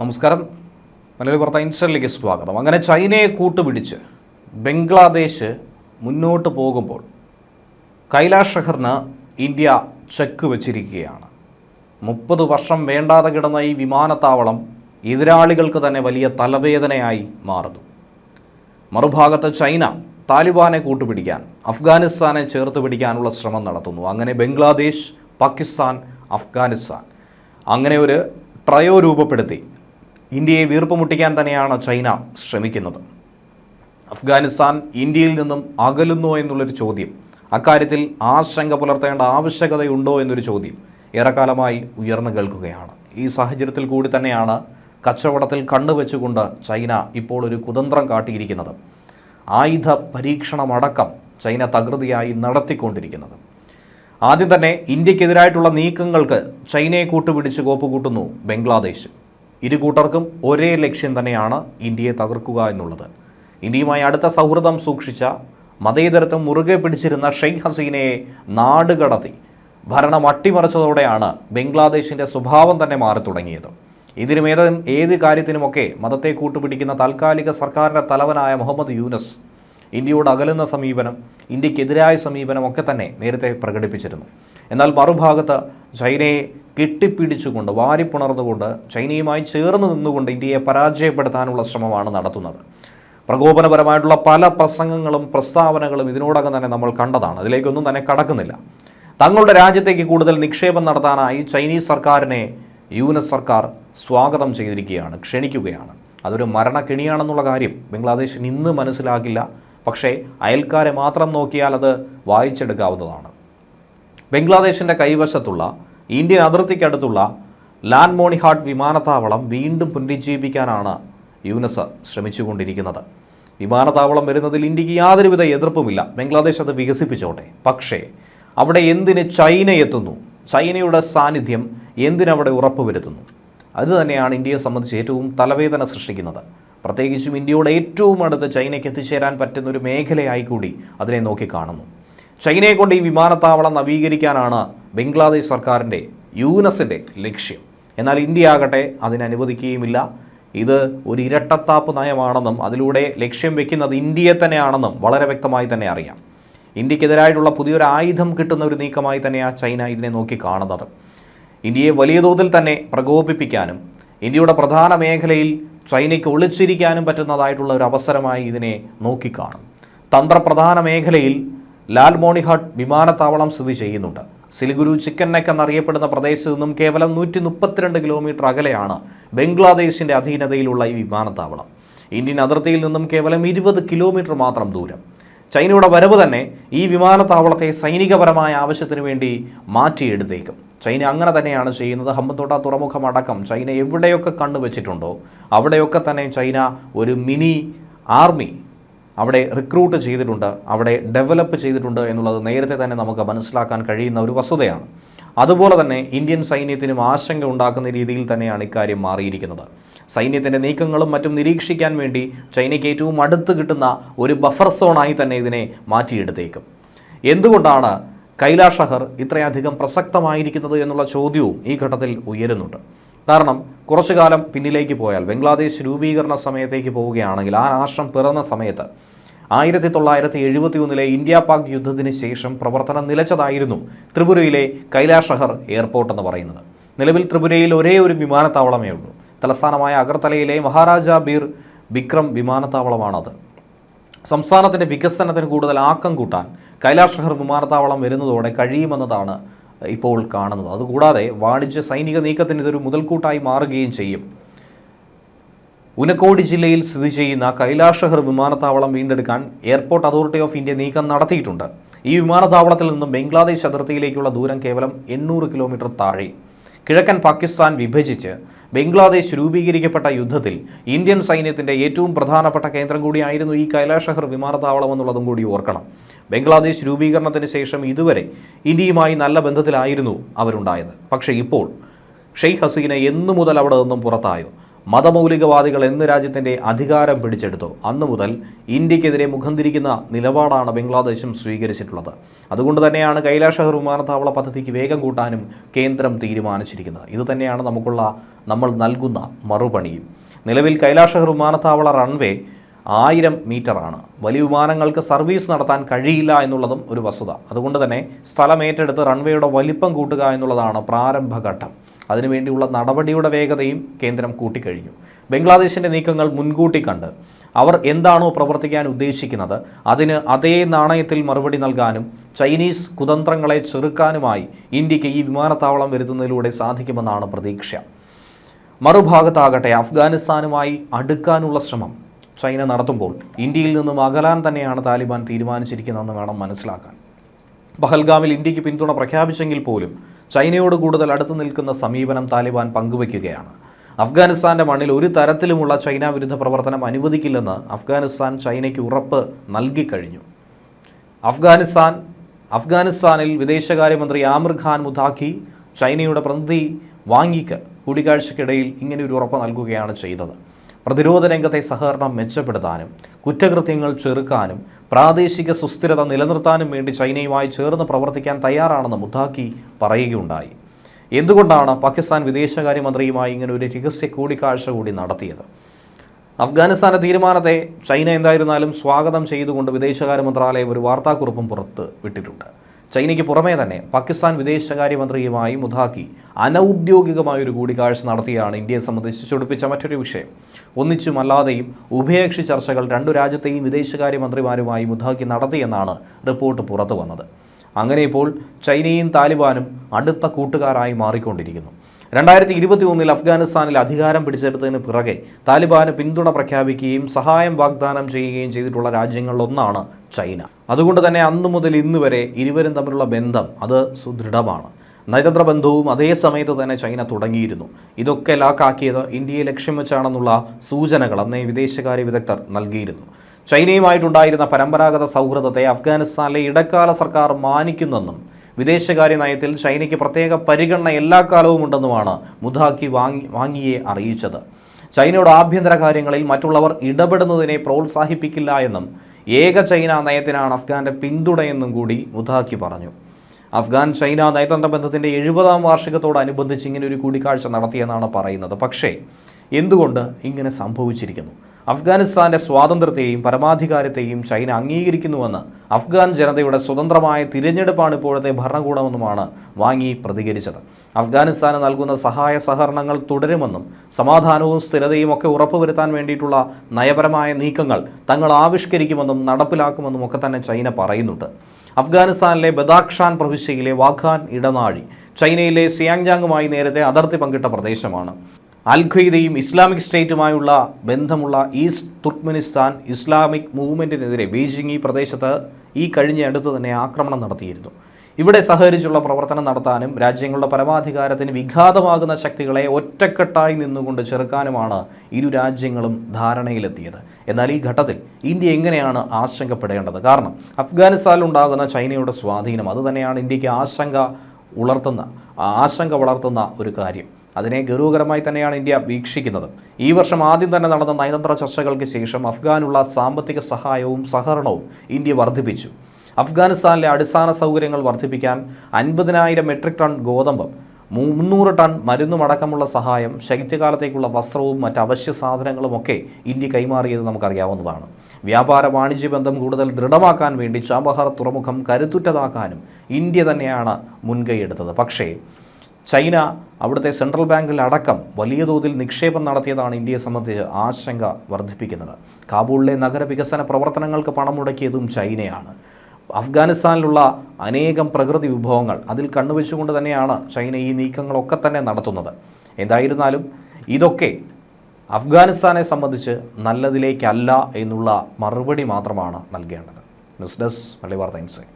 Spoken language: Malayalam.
നമസ്കാരം. മലയാളി വാർത്ത ഇൻസ്റ്റലിലേക്ക് സ്വാഗതം. അങ്ങനെ ചൈനയെ കൂട്ടുപിടിച്ച് ബംഗ്ലാദേശ് മുന്നോട്ട് പോകുമ്പോൾ കൈലാഷ് ഷഹറിന് ഇന്ത്യ ചെക്ക് വച്ചിരിക്കുകയാണ്. മുപ്പത് വർഷം വേണ്ടാതെ കിടന്ന ഈ വിമാനത്താവളം എതിരാളികൾക്ക് തന്നെ വലിയ തലവേദനയായി മാറുന്നു. മറുഭാഗത്ത് ചൈന താലിബാനെ കൂട്ടുപിടിക്കാൻ അഫ്ഗാനിസ്ഥാനെ ചേർത്ത് പിടിക്കാനുള്ള ശ്രമം നടത്തുന്നു. അങ്ങനെ ബംഗ്ലാദേശ് പാകിസ്ഥാൻ അഫ്ഗാനിസ്ഥാൻ. അങ്ങനെ ഒരു ട്രയോ രൂപപ്പെടുത്തി. ഇന്ത്യയെ വീർപ്പുമുട്ടിക്കാൻ തന്നെയാണ് ചൈന ശ്രമിക്കുന്നത്. അഫ്ഗാനിസ്ഥാൻ ഇന്ത്യയിൽ നിന്നും അകലുന്നോ എന്നുള്ളൊരു ചോദ്യം. അക്കാര്യത്തിൽ ആശങ്ക പുലർത്തേണ്ട ആവശ്യകതയുണ്ടോ എന്നൊരു ചോദ്യം ഏറെക്കാലമായി ഉയർന്നു കേൾക്കുകയാണ്. ഈ സാഹചര്യത്തിൽ കൂടി തന്നെയാണ് കച്ചവടത്തിൽ കണ്ണുവെച്ചുകൊണ്ട് ചൈന ഇപ്പോൾ ഒരു കുതന്ത്രം കാട്ടിയിരിക്കുന്നത്. ആയുധ പരീക്ഷണമടക്കം ചൈന തകൃതിയായി നടത്തിക്കൊണ്ടിരിക്കുന്നത്. ആദ്യം തന്നെ ഇന്ത്യക്കെതിരായിട്ടുള്ള നീക്കങ്ങൾക്ക് ചൈനയെ കൂട്ടുപിടിച്ച് കോപ്പുകൂട്ടുന്നു ബംഗ്ലാദേശ്. ഇരു കൂട്ടർക്കും ഒരേ ലക്ഷ്യം തന്നെയാണ് ഇന്ത്യയെ തകർക്കുക എന്നുള്ളത്. ഇന്ത്യയുമായി അടുത്ത സൗഹൃദം സൂക്ഷിച്ച മതേതരത്വം മുറുകെ പിടിച്ചിരുന്ന ഷെയ്ഖ് ഹസീനയെ നാടുകടത്തി ഭരണം അട്ടിമറിച്ചതോടെയാണ് ബംഗ്ലാദേശിന്റെ സ്വഭാവം തന്നെ മാറി തുടങ്ങിയത്. ഇതിനും ഏത് ഏത് കാര്യത്തിനുമൊക്കെ മതത്തെ കൂട്ടുപിടിക്കുന്ന താൽക്കാലിക സർക്കാരിന്റെ തലവനായ മുഹമ്മദ് യൂനസ് ഇന്ത്യയോട് അകലുന്ന സമീപനം ഇന്ത്യക്കെതിരായ സമീപനമൊക്കെ തന്നെ നേരത്തെ പ്രകടിപ്പിച്ചിരുന്നു. എന്നാൽ മറുഭാഗത്ത് ചൈനയെ കെട്ടിപ്പിടിച്ചുകൊണ്ട് വാരിപ്പുണർന്നുകൊണ്ട് ചൈനയുമായി ചേർന്ന് നിന്നുകൊണ്ട് ഇന്ത്യയെ പരാജയപ്പെടുത്താനുള്ള ശ്രമമാണ് നടത്തുന്നത്. പ്രകോപനപരമായിട്ടുള്ള പല പ്രസംഗങ്ങളും പ്രസ്താവനകളും ഇതിനോടകം തന്നെ നമ്മൾ കണ്ടതാണ്. അതിലേക്കൊന്നും തന്നെ കടക്കുന്നില്ല. തങ്ങളുടെ രാജ്യത്തേക്ക് കൂടുതൽ നിക്ഷേപം നടത്താനായി ചൈനീസ് സർക്കാരിനെ യൂനസ് സർക്കാർ സ്വാഗതം ചെയ്തിരിക്കുകയാണ് ക്ഷണിക്കുകയാണ്. അതൊരു മരണക്കെണിയാണെന്നുള്ള കാര്യം ബംഗ്ലാദേശിന് ഇന്ന് മനസ്സിലാകില്ല പക്ഷേ അയൽക്കാരെ മാത്രം നോക്കിയാൽ അത് വായിച്ചെടുക്കാവുന്നതാണ്. ബംഗ്ലാദേശിന്റെ കൈവശത്തുള്ള ഇന്ത്യൻ അതിർത്തിക്കടുത്തുള്ള ലാൻഡ് മോണിഹാട്ട് വിമാനത്താവളം വീണ്ടും പുനരുജ്ജീവിപ്പിക്കാനാണ് യുനെസ് ശ്രമിച്ചുകൊണ്ടിരിക്കുന്നത്. വിമാനത്താവളം വരുന്നതിൽ ഇന്ത്യയ്ക്ക് യാതൊരുവിധ എതിർപ്പുമില്ല. ബംഗ്ലാദേശ് അത് വികസിപ്പിച്ചോട്ടെ. പക്ഷേ അവിടെ എന്തിന് ചൈന എത്തുന്നു? ചൈനയുടെ സാന്നിധ്യം എന്തിനവിടെ ഉറപ്പുവരുത്തുന്നു? അത് തന്നെയാണ് ഇന്ത്യയെ സംബന്ധിച്ച് ഏറ്റവും തലവേദന സൃഷ്ടിക്കുന്നത്. പ്രത്യേകിച്ചും ഇന്ത്യയുടെ ഏറ്റവും അടുത്ത് ചൈനയ്ക്ക് എത്തിച്ചേരാൻ പറ്റുന്ന ഒരു മേഖലയായി കൂടി അതിനെ നോക്കിക്കാണുന്നു. ചൈനയെ കൊണ്ട് ഈ വിമാനത്താവളം നവീകരിക്കാനാണ് ബംഗ്ലാദേശ് സർക്കാരിന്റെ യൂനസിന്റെ ലക്ഷ്യം. എന്നാൽ ഇന്ത്യ ആകട്ടെ അതിനനുവദിക്കുകയുമില്ല ഇത് ഒരു ഇരട്ടത്താപ്പ് നയമാണെന്നും അതിലൂടെ ലക്ഷ്യം വെക്കുന്നത് ഇന്ത്യയെ തന്നെയാണെന്നും വളരെ വ്യക്തമായി തന്നെ അറിയാം. ഇന്ത്യക്കെതിരായിട്ടുള്ള പുതിയൊരു ആയുധം കിട്ടുന്ന ഒരു നീക്കമായി തന്നെയാണ് ചൈന ഇതിനെ നോക്കി കാണുന്നത്. ഇന്ത്യയെ വലിയ തോതിൽ തന്നെ പ്രകോപിപ്പിക്കാനും ഇന്ത്യയുടെ പ്രധാന മേഖലയിൽ ചൈനയ്ക്ക് ഒളിച്ചിരിക്കാനും പറ്റുന്നതായിട്ടുള്ള ഒരു അവസരമായി ഇതിനെ നോക്കിക്കാണും തന്ത്രപ്രധാന മേഖലയിൽ ലാൽ മോണിഹാട്ട് വിമാനത്താവളം സ്ഥിതി ചെയ്യുന്നുണ്ട്. സിലിഗുരു ചിക്കൻ നെക്ക് എന്നറിയപ്പെടുന്ന പ്രദേശത്ത് നിന്നും കേവലം നൂറ്റി മുപ്പത്തിരണ്ട് കിലോമീറ്റർ അകലെയാണ് ബംഗ്ലാദേശിന്റെ അധീനതയിലുള്ള ഈ വിമാനത്താവളം. ഇന്ത്യൻ അതിർത്തിയിൽ നിന്നും കേവലം ഇരുപത് കിലോമീറ്റർ മാത്രം ദൂരം. ചൈനയുടെ വരവ് തന്നെ ഈ വിമാനത്താവളത്തെ സൈനികപരമായ ആവശ്യത്തിന് വേണ്ടി മാറ്റിയെടുത്തേക്കും. ചൈന അങ്ങനെ തന്നെയാണ് ചെയ്യുന്നത്. ഹമ്പന്തോട്ട തുറമുഖം അടക്കം ചൈന എവിടെയൊക്കെ കണ്ണുവെച്ചിട്ടുണ്ടോ അവിടെയൊക്കെ തന്നെ ചൈന ഒരു മിനി ആർമി അവിടെ റിക്രൂട്ട് ചെയ്തിട്ടുണ്ട് അവിടെ ഡെവലപ്പ് ചെയ്തിട്ടുണ്ട് എന്നുള്ളത് നേരത്തെ തന്നെ നമുക്ക് മനസ്സിലാക്കാൻ കഴിയുന്ന ഒരു വസ്തുതയാണ്. അതുപോലെ തന്നെ ഇന്ത്യൻ സൈന്യത്തിനും ആശങ്ക ഉണ്ടാക്കുന്ന രീതിയിൽ തന്നെയാണ് ഇക്കാര്യം മാറിയിരിക്കുന്നത്. സൈന്യത്തിന്റെ നീക്കങ്ങളും മറ്റും നിരീക്ഷിക്കാൻ വേണ്ടി ചൈനയ്ക്ക് ഏറ്റവും അടുത്ത് കിട്ടുന്ന ഒരു ബഫർ സോണായി തന്നെ ഇതിനെ മാറ്റിയെടുത്തേക്കും. എന്തുകൊണ്ടാണ് കൈലാഷഹർ ഷഹർ ഇത്രയധികം പ്രസക്തമായിരിക്കുന്നത് എന്നുള്ള ചോദ്യവും ഈ ഘട്ടത്തിൽ ഉയരുന്നുണ്ട്. കാരണം കുറച്ചു കാലം പിന്നിലേക്ക് പോയാൽ ബംഗ്ലാദേശ് രൂപീകരണ സമയത്തേക്ക് പോവുകയാണെങ്കിൽ ആ രാഷ്ട്രം പിറന്ന സമയത്ത് ആയിരത്തി തൊള്ളായിരത്തി എഴുപത്തി ഒന്നിലെ ഇന്ത്യ പാക് യുദ്ധത്തിന് ശേഷം പ്രവർത്തനം നിലച്ചതായിരുന്നു ത്രിപുരയിലെ കൈലാഷഹർ ഷഹർ എയർപോർട്ട് എന്ന് പറയുന്നത്. നിലവിൽ ത്രിപുരയിൽ ഒരേ ഒരു വിമാനത്താവളമേ ഉള്ളൂ. തലസ്ഥാനമായ അഗർത്തലയിലെ മഹാരാജ ബീർ ബിക്രം വിമാനത്താവളമാണത്. സംസ്ഥാനത്തിന്റെ വികസനത്തിന് കൂടുതൽ ആക്കം കൂട്ടാൻ കൈലാഷഹർ ഷഹർ വിമാനത്താവളം വരുന്നതോടെ കഴിയുമെന്നതാണ് ഇപ്പോൾ കാണുന്നത്. അതുകൂടാതെ വാണിജ്യ സൈനിക നീക്കത്തിന് ഇതൊരു മുതൽക്കൂട്ടായി മാറുകയും ചെയ്യും. ഉനക്കോടി ജില്ലയിൽ സ്ഥിതി ചെയ്യുന്ന കൈലാഷഹർ ഷഹർ വിമാനത്താവളം വീണ്ടെടുക്കാൻ എയർപോർട്ട് അതോറിറ്റി ഓഫ് ഇന്ത്യ നീക്കം നടത്തിയിട്ടുണ്ട്. ഈ വിമാനത്താവളത്തിൽ നിന്നും ബംഗ്ലാദേശ് അതിർത്തിയിലേക്കുള്ള ദൂരം കേവലം എണ്ണൂറ് കിലോമീറ്റർ താഴെ. കിഴക്കൻ പാകിസ്ഥാൻ വിഭജിച്ച് ബംഗ്ലാദേശ് രൂപീകരിക്കപ്പെട്ട യുദ്ധത്തിൽ ഇന്ത്യൻ സൈന്യത്തിന്റെ ഏറ്റവും പ്രധാനപ്പെട്ട കേന്ദ്രം കൂടിയായിരുന്നു ഈ കൈലാഷഹർ ഷഹർ വിമാനത്താവളം എന്നുള്ളതും കൂടി ഓർക്കണം. ബംഗ്ലാദേശ് രൂപീകരണത്തിന് ശേഷം ഇതുവരെ ഇന്ത്യയുമായി നല്ല ബന്ധത്തിലായിരുന്നു അവരുണ്ടായത്. പക്ഷേ ഇപ്പോൾ ഷെയ്ഖ് ഹസീന എന്നു മുതൽ അവിടെ നിന്നും പുറത്തായോ? മതമൗലികവാദികൾ എന്ന് രാജ്യത്തിന്റെ അധികാരം പിടിച്ചെടുത്തു. അന്നു മുതൽ ഇന്ത്യക്കെതിരെ മുഖം തിരിക്കുന്ന നിലപാടാണ് ബംഗ്ലാദേശും സ്വീകരിച്ചിട്ടുള്ളത്. അതുകൊണ്ട് തന്നെയാണ് കൈലാഷഹർ വിമാനത്താവള പദ്ധതിക്ക് വേഗം കൂട്ടാനും കേന്ദ്രം തീരുമാനിച്ചിരിക്കുന്നത്. ഇതുതന്നെയാണ് നമുക്കുള്ള നമ്മൾ നൽകുന്ന മറുപണിയും നിലവിൽ കൈലാഷഹർ വിമാനത്താവള റൺവേ ആയിരം മീറ്ററാണ്. വലിയ വിമാനങ്ങൾക്ക് സർവീസ് നടത്താൻ കഴിയില്ല എന്നുള്ളതും ഒരു വസ്തുത. അതുകൊണ്ട് തന്നെ സ്ഥലമേറ്റെടുത്ത് റൺവേയുടെ വലിപ്പം കൂട്ടുക എന്നുള്ളതാണ് പ്രാരംഭഘട്ടം. അതിനുവേണ്ടിയുള്ള നടപടിയുടെ വേഗതയും കേന്ദ്രം കൂട്ടിക്കഴിഞ്ഞു. ബംഗ്ലാദേശിന്റെ നീക്കങ്ങൾ മുൻകൂട്ടി കണ്ട് അവർ എന്താണോ പ്രവർത്തിക്കാൻ ഉദ്ദേശിക്കുന്നത് അതിന് അതേ നാണയത്തിൽ മറുപടി നൽകാനും ചൈനീസ് കുതന്ത്രങ്ങളെ ചെറുക്കാനുമായി ഇന്ത്യയ്ക്ക് ഈ വിമാനത്താവളം വരുത്തുന്നതിലൂടെ സാധിക്കുമെന്നാണ് പ്രതീക്ഷ. മറുഭാഗത്താകട്ടെ അഫ്ഗാനിസ്ഥാനുമായി അടുക്കാനുള്ള ശ്രമം ചൈന നടത്തുമ്പോൾ ഇന്ത്യയിൽ നിന്നും അകലാൻ തന്നെയാണ് താലിബാൻ തീരുമാനിച്ചിരിക്കുന്നതെന്ന് വേണം മനസ്സിലാക്കാൻ. പഹൽഗാമിൽ ഇന്ത്യയ്ക്ക് പിന്തുണ പ്രഖ്യാപിച്ചെങ്കിൽ പോലും ചൈനയോട് കൂടുതൽ അടുത്തു നിൽക്കുന്ന സമീപനം താലിബാൻ പങ്കുവയ്ക്കുകയാണ്. അഫ്ഗാനിസ്ഥാന്റെ മണ്ണിൽ ഒരു തരത്തിലുമുള്ള ചൈന വിരുദ്ധ പ്രവർത്തനം അനുവദിക്കില്ലെന്ന് അഫ്ഗാനിസ്ഥാൻ ചൈനയ്ക്ക് ഉറപ്പ് നൽകിക്കഴിഞ്ഞു. അഫ്ഗാനിസ്ഥാൻ അഫ്ഗാനിസ്ഥാനിൽ വിദേശകാര്യമന്ത്രി ആമിർ ഖാൻ മുതാഖി ചൈനയുടെ പ്രതിനിധി വാങ്ങിക്ക് കൂടിക്കാഴ്ചയ്ക്കിടയിൽ ഇങ്ങനെ ഒരു ഉറപ്പ് നൽകുകയാണ് ചെയ്തത്. പ്രതിരോധ രംഗത്തെ സഹകരണം മെച്ചപ്പെടുത്താനും കുറ്റകൃത്യങ്ങൾ ചെറുക്കാനും പ്രാദേശിക സുസ്ഥിരത നിലനിർത്താനും വേണ്ടി ചൈനയുമായി ചേർന്ന് പ്രവർത്തിക്കാൻ തയ്യാറാണെന്ന് മുതാഖി പറയുകയുണ്ടായി. എന്തുകൊണ്ടാണ് പാകിസ്ഥാൻ വിദേശകാര്യമന്ത്രിയുമായി ഇങ്ങനെ ഒരു രഹസ്യ കൂടിക്കാഴ്ച കൂടി നടത്തിയത്? അഫ്ഗാനിസ്ഥാന്റെ തീരുമാനത്തെ ചൈന എന്തായിരുന്നാലും സ്വാഗതം ചെയ്തുകൊണ്ട് വിദേശകാര്യ മന്ത്രാലയം ഒരു വാർത്താക്കുറിപ്പും പുറത്ത് വിട്ടിട്ടുണ്ട്. ചൈനയ്ക്ക് പുറമേ തന്നെ പാകിസ്ഥാൻ വിദേശകാര്യമന്ത്രിയുമായി മുതാക്കി അനൗദ്യോഗികമായ ഒരു കൂടിക്കാഴ്ച നടത്തിയാണ് ഇന്ത്യയെ സംബന്ധിച്ച് ചൊടിപ്പിച്ച മറ്റൊരു വിഷയം. ഒന്നിച്ചുമല്ലാതെയും ഉഭയകക്ഷി ചർച്ചകൾ രണ്ടു രാജ്യത്തെയും വിദേശകാര്യമന്ത്രിമാരുമായി മുതാക്കി നടത്തിയെന്നാണ് റിപ്പോർട്ട് പുറത്തു വന്നത് അങ്ങനെ ഇപ്പോൾ ചൈനയും താലിബാനും അടുത്ത കൂട്ടുകാരായി മാറിക്കൊണ്ടിരിക്കുന്നു. രണ്ടായിരത്തി ഇരുപത്തി ഒന്നിൽ അഫ്ഗാനിസ്ഥാനിൽ അധികാരം പിടിച്ചെടുത്തതിന് പിറകെ താലിബാന് പിന്തുണ പ്രഖ്യാപിക്കുകയും സഹായം വാഗ്ദാനം ചെയ്യുകയും ചെയ്തിട്ടുള്ള രാജ്യങ്ങളിലൊന്നാണ് ചൈന. അതുകൊണ്ട് തന്നെ അന്നു മുതൽ ഇന്ന് വരെ ഇരുവരും തമ്മിലുള്ള ബന്ധം അത് സുദൃഢമാണ്. നയതന്ത്ര ബന്ധവും അതേ സമയത്ത് തന്നെ ചൈന തുടങ്ങിയിരുന്നു. ഇതൊക്കെ ലാക്കാക്കിയത് ഇന്ത്യയെ ലക്ഷ്യം വെച്ചാണെന്നുള്ള സൂചനകൾ അന്നേ വിദേശകാര്യ വിദഗ്ധർ നൽകിയിരുന്നു. ചൈനയുമായിട്ടുണ്ടായിരുന്ന പരമ്പരാഗത സൗഹൃദത്തെ അഫ്ഗാനിസ്ഥാനിലെ ഇടക്കാല സർക്കാർ മാനിക്കുന്നെന്നും വിദേശകാര്യ നയത്തിൽ ചൈനയ്ക്ക് പ്രത്യേക പരിഗണന എല്ലാ കാലവും ഉണ്ടെന്നുമാണ് മുദാക്കി വാങ്ങി വാങ്ങിയെ അറിയിച്ചത്. ചൈനയുടെ ആഭ്യന്തര കാര്യങ്ങളിൽ മറ്റുള്ളവർ ഇടപെടുന്നതിനെ പ്രോത്സാഹിപ്പിക്കില്ല എന്നും ഏക ചൈന നയത്തിനാണ് അഫ്ഗാന്റെ പിന്തുണയെന്നും കൂടി മുദാക്കി പറഞ്ഞു. അഫ്ഗാൻ ചൈന നയതന്ത്ര ബന്ധത്തിന്റെ എഴുപതാം വാർഷികത്തോടനുബന്ധിച്ച് ഇങ്ങനെ ഒരു കൂടിക്കാഴ്ച നടത്തിയെന്നാണ് പറയുന്നത്. പക്ഷേ എന്തുകൊണ്ട് ഇങ്ങനെ സംഭവിച്ചിരിക്കുന്നു? അഫ്ഗാനിസ്ഥാന്റെ സ്വാതന്ത്ര്യത്തെയും പരമാധികാരത്തെയും ചൈന അംഗീകരിക്കുന്നുവെന്ന് അഫ്ഗാൻ ജനതയുടെ സ്വതന്ത്രമായ തിരഞ്ഞെടുപ്പാണ് ഇപ്പോഴത്തെ ഭരണകൂടമെന്നുമാണ് വാങ്ങി പ്രതികരിച്ചത്. അഫ്ഗാനിസ്ഥാന് നൽകുന്ന സഹായ സഹകരണങ്ങൾ തുടരുമെന്നും സമാധാനവും സ്ഥിരതയും ഒക്കെ ഉറപ്പുവരുത്താൻ വേണ്ടിയിട്ടുള്ള നയപരമായ നീക്കങ്ങൾ തങ്ങൾ ആവിഷ്കരിക്കുമെന്നും നടപ്പിലാക്കുമെന്നും ഒക്കെ തന്നെ ചൈന പറയുന്നുണ്ട്. അഫ്ഗാനിസ്ഥാനിലെ ബദാഖ്ഷാൻ പ്രവിശ്യയിലെ വാഖാൻ ഇടനാഴി ചൈനയിലെ സിയാങ്ജാങ്ങുമായി നേരത്തെ അതിർത്തി പങ്കിട്ട പ്രദേശമാണ്. അൽ ഖ്വയ്ദയും ഇസ്ലാമിക് സ്റ്റേറ്റുമായുള്ള ബന്ധമുള്ള ഈസ്റ്റ് തുർക്ക്മെനിസ്ഥാൻ ഇസ്ലാമിക് മൂവ്മെന്റിനെതിരെ ബീജിംഗ് ഈ പ്രദേശത്ത് ഈ കഴിഞ്ഞ അടുത്ത് തന്നെ ആക്രമണം നടത്തിയിരുന്നു. ഇവിടെ സഹകരിച്ചുള്ള പ്രവർത്തനം നടത്താനും രാജ്യങ്ങളുടെ പരമാധികാരത്തിന് വിഘാതമാകുന്ന ശക്തികളെ ഒറ്റക്കെട്ടായി നിന്നുകൊണ്ട് ചെറുക്കാനുമാണ് ഇരു രാജ്യങ്ങളും ധാരണയിലെത്തിയത്. എന്നാൽ ഈ ഘട്ടത്തിൽ ഇന്ത്യ എങ്ങനെയാണ് ആശങ്കപ്പെടേണ്ടത്? കാരണം അഫ്ഗാനിസ്ഥാനിൽ ഉണ്ടാകുന്ന ചൈനയുടെ സ്വാധീനം അതുതന്നെയാണ് ഇന്ത്യയ്ക്ക് ആശങ്ക ഉളർത്തുന്ന ആശങ്ക വളർത്തുന്ന ഒരു കാര്യം. അതിനെ ഗൗരവകരമായി തന്നെയാണ് ഇന്ത്യ വീക്ഷിക്കുന്നത്. ഈ വർഷം ആദ്യം തന്നെ നടന്ന നയതന്ത്ര ചർച്ചകൾക്ക് ശേഷം അഫ്ഗാനുള്ള സാമ്പത്തിക സഹായവും സഹകരണവും ഇന്ത്യ വർദ്ധിപ്പിച്ചു. അഫ്ഗാനിസ്ഥാനിലെ അടിസ്ഥാന സൗകര്യങ്ങൾ വർദ്ധിപ്പിക്കാൻ അൻപതിനായിരം മെട്രിക് ടൺ ഗോതമ്പ് മുന്നൂറ് ടൺ മരുന്നും അടക്കമുള്ള സഹായം ശൈത്യകാലത്തേക്കുള്ള വസ്ത്രവും മറ്റ് അവശ്യ സാധനങ്ങളുമൊക്കെ ഇന്ത്യ കൈമാറിയത് നമുക്കറിയാവുന്നതാണ്. വ്യാപാര വാണിജ്യ ബന്ധം കൂടുതൽ ദൃഢമാക്കാൻ വേണ്ടി ചാബഹാർ തുറമുഖം കരുത്തുറ്റതാക്കാനും ഇന്ത്യ തന്നെയാണ് മുൻകൈയെടുത്തത് പക്ഷേ ചൈന അവിടുത്തെ സെൻട്രൽ ബാങ്കിൽ അടക്കം വലിയ തോതിൽ നിക്ഷേപം നടത്തിയതാണ് ഇന്ത്യയെ സംബന്ധിച്ച് ആശങ്ക വർദ്ധിപ്പിക്കുന്നത്. കാബൂളിലെ നഗരവികസന പ്രവർത്തനങ്ങൾക്ക് പണം മുടക്കിയതും ചൈനയാണ്. അഫ്ഗാനിസ്ഥാനിലുള്ള അനേകം പ്രകൃതി വിഭവങ്ങൾ അതിൽ കണ്ണുവെച്ചുകൊണ്ട് തന്നെയാണ് ചൈന ഈ നീക്കങ്ങളൊക്കെ തന്നെ നടത്തുന്നത്. എന്തായിരുന്നാലും ഇതൊക്കെ അഫ്ഗാനിസ്ഥാനെ സംബന്ധിച്ച് നല്ലതിലേക്കല്ല എന്നുള്ള മറുപടി മാത്രമാണ് നൽകേണ്ടത്. ന്യൂസ് ഡെസ്ക് വാർത്ത ഇൻസൈറ്റ്